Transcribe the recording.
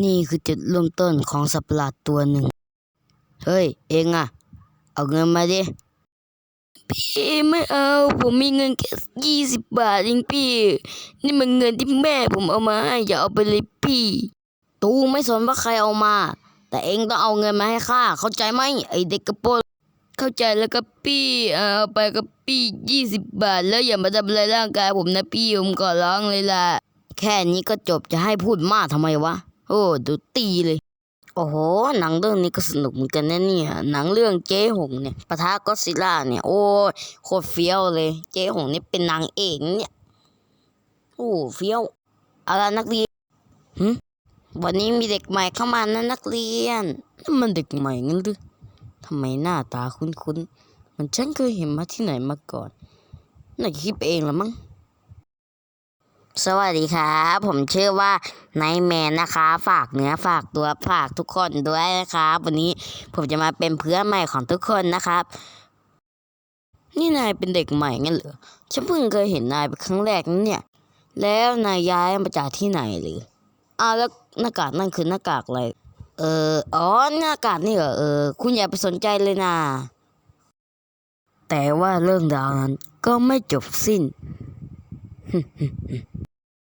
นี่คือจุดเริ่มต้นของสัตว์ประหลาดตัวหนึ่ง เฮ้ย เองอะเอาเงินมาดิ พี่ไม่เอา ผมมีเงินแค่ยี่สิบบาทเองพี่ นี่มันเงินที่แม่ผมเอามาให้อย่าเอาไปเลยพี่ ตูไม่สนว่าใครเอามา แต่เองต้องเอาเงินมาให้ข้า เข้าใจไหมไอเด็กกระโปรงเข้าใจแล้วกับพี่เอาไปกับพี่ยี่สิบบาท แล้วอย่ามาทำอะไรร่างกายผมนะพี่ผมก็ร้องเลยล่ะ แค่นี้ก็จบจะให้พูดมากทำไมวะ โอ้ดูตีเลย โอ้โห หนังเรื่องนี้ก็สนุกเหมือนกันนะเนี่ย หนังเรื่องเจ๊หงเนี่ยปะทะก็อดซิลล่าเนี่ย โอ้ยโคตรเฟี้ยวเลย เจ๊หงนี่เป็นนางเอกเนี่ย โอ้เฟี้ยวเอาละนักเรียนหึวันนี้มีเด็กใหม่เข้ามานะนักเรียนนั่นมันเด็กใหม่งั้นหรือทำไมหน้าตาคุ้นๆ มันฉันเคยเห็นมาที่ไหนมาก่อน น่าจะคิดไปเองละมั้ง สวัสดีครับ ผมชื่อว่านายแมนนะคะ ฝากเนื้อฝากตัวฝากทุกคนด้วยนะครับ วันนี้ผมจะมาเป็นเพื่อนใหม่ของทุกคนนะครับ นี่นายเป็นเด็กใหม่งั้นเหรอฉันเพิ่งเคยเห็นนายเป็นครั้งแรกนั่นเนี่ย แล้วนายย้ายมาจากที่ไหนหรืออ้าวแล้วหน้ากากนั่นคือหน้ากากอะไรเอออ๋อหน้ากากนี่เหรอเออคุณอย่าไปสนใจเลยนะแต่ว่าเรื่องราวนั้นก็ไม่จบสิ้น